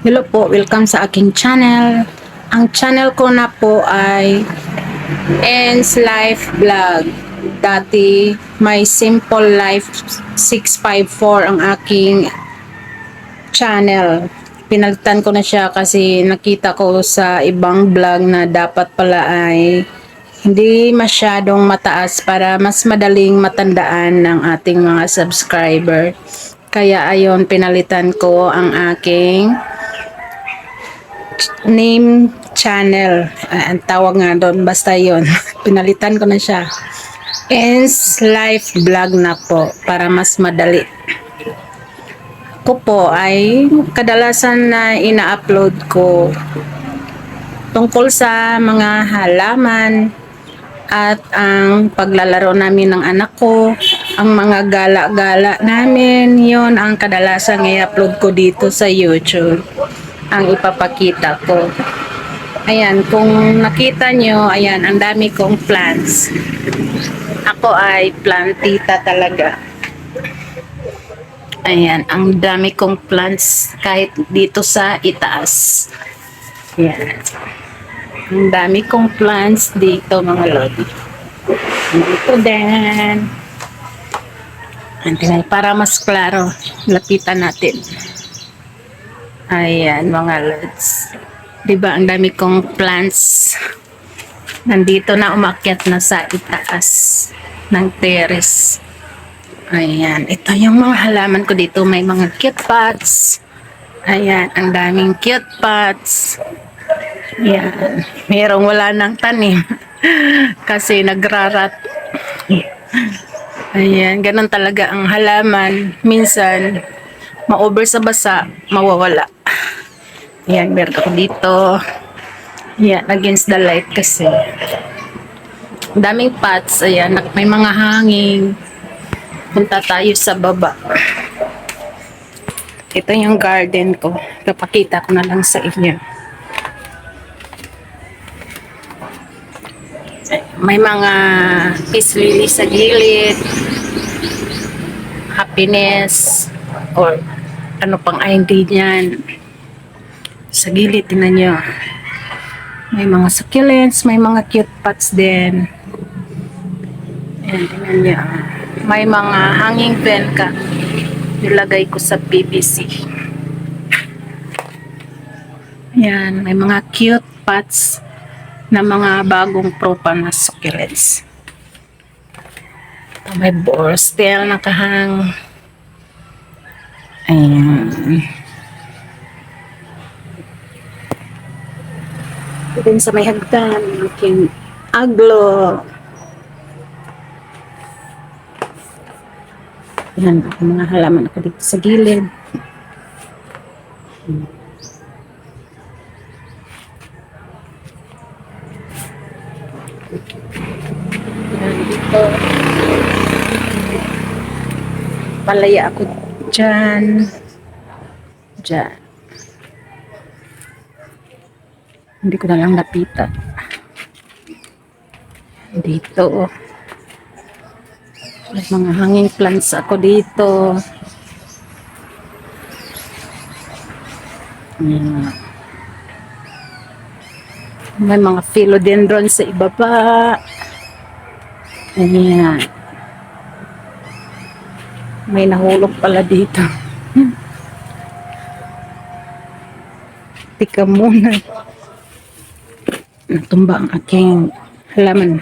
Hello po, welcome sa aking channel. Ang channel ko na po ay Ends Life Vlog. Dati, may Simple Life 654 ang aking channel. Pinalitan ko na siya kasi nakita ko sa ibang vlog na dapat pala ay hindi masyadong mataas para mas madaling matandaan ng ating mga subscriber. Kaya ayon pinalitan ko ang aking name channel. Ah, ang tawag nga doon, basta yon Pinalitan ko na siya. Ends Life Vlog na po para mas madali. Ko po ay kadalasan na ina-upload ko tungkol sa mga halaman at ang paglalaro namin ng anak ko, ang mga gala-gala namin, yon ang kadalasan i-upload ko dito sa YouTube ang ipapakita ko. Ayan, kung nakita nyo, ayan, ang dami kong plants. Ako ay plantita talaga. Ayan, ang dami kong plants kahit dito sa itaas. Ayan. Ang dami kong plants dito mga lodi. Dito din. Ayan, para mas klaro, lapitan natin. Ayan, mga lods. Diba, ang dami kong plants. Nandito na umakyat na sa itaas ng terrace. Ayan, ito yung mga halaman ko dito. May mga cute pots. Ayan, ang daming cute pots. Ayan, merong wala ng tanim. Kasi nagrarat. Ayan, ganun talaga ang halaman. Minsan, ma-over sa basa, mawawala. Ayan, meron ako dito. Ayan, against the light kasi. Daming pots. Ayan, may mga hanging. Punta tayo sa baba. Ito yung garden ko. Kapakita ko na lang sa inyo. May mga peace lily sa gilid. Happiness. Or ano pang ID niyan. Sa gilid, tingnan nyo. May mga succulents, may mga cute pots din. Ayan, tingnan nyo. May mga hanging pen ka. Nilagay ko sa PVC. Ayan, may mga cute pots na mga bagong propa na succulents. Ito, may borstel na kahang. Ayan. Din sa may hagdan, aking aglo. Yan, ang mga halaman ako dito sa gilid. Yan, dito. Palaya ako dyan. Dyan. Hindi ko na lang napitan. Dito. May mga hanging plants ako dito. May mga philodendron sa ibaba. Ayan. May nahulog pala dito. Tika muna. Natumba ang aking halaman.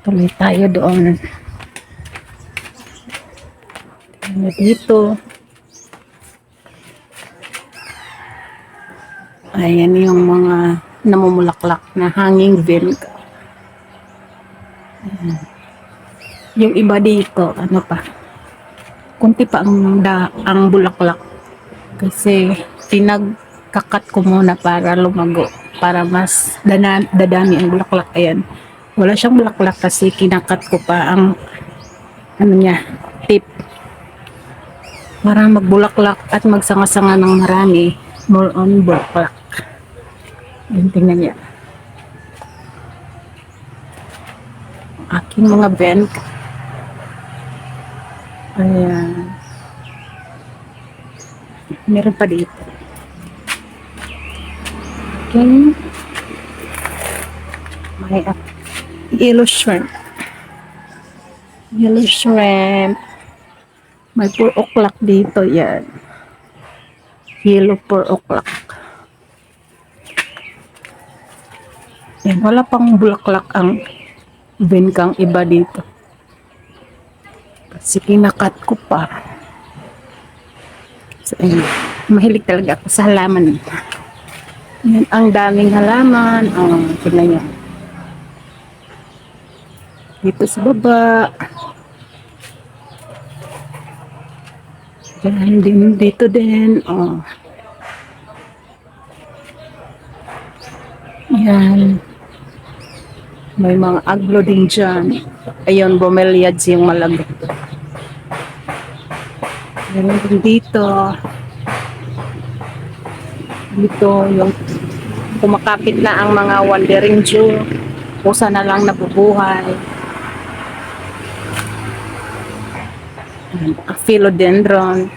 Tuloy tayo doon. Ano dito? Ayan yung mga namumulaklak na hanging. Ayan. Yung iba dito, ano pa? Kunti pa ang, da, ang bulaklak. Kasi pinagkakat ko muna para lumago. Para mas dana, dadami ang bulaklak. Ayan. Wala siyang bulaklak kasi kinakat ko pa ang ano niya, tip. Para magbulaklak at magsanga-sanga ng marami. More on bulaklak. Yan, tingnan niya. Aking mga vent. Ayan. Meron pa dito. Okay. May uh, yellow shrimp. Yellow shrimp. May 4 o'clock dito yan. Yellow 4 o'clock. Yan, wala pang bulaklak ang bingkang iba dito. Kasi kinakat ko pa. So, ayun. Mahilig talaga ako sa halaman. Yan, ang daming halaman. Oh, tignan niyo. Dito sa baba. Yan din, dito din. Oh. Yan. May mga aglo din dyan. Ayun, bromeliads yung malagot. Din dito. Dito yung kumakapit na ang mga wandering Jew. Pusa na lang nabubuhay. Yan, Philodendron.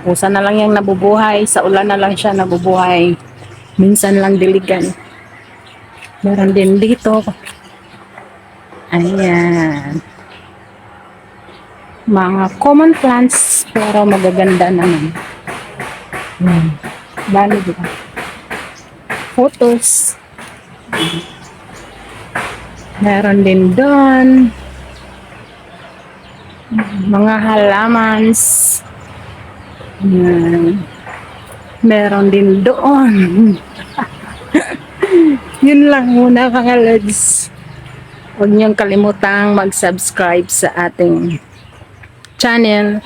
Pusa na lang yung nabubuhay. Sa ulan na lang siya nabubuhay. Minsan lang diligan. Meron din dito. Ayan. Mga common plants pero magaganda naman. Hmm. Bali diba? Photos. Meron din doon. Mga halamans. Ayan. Meron din doon. Yun lang muna mga lods. Huwag niyong kalimutang mag-subscribe sa ating channel.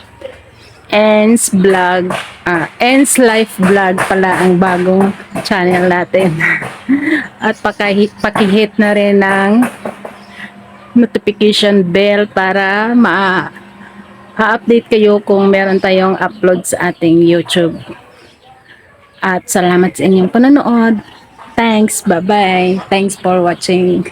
Ens Vlog. Ah, Ens Life Vlog pala ang bagong channel natin. At pakihit, pakihit na rin ng notification bell para ma update kayo kung meron tayong upload sa ating YouTube. At salamat sa inyong panonood. Thanks. Bye-bye. Thanks for watching.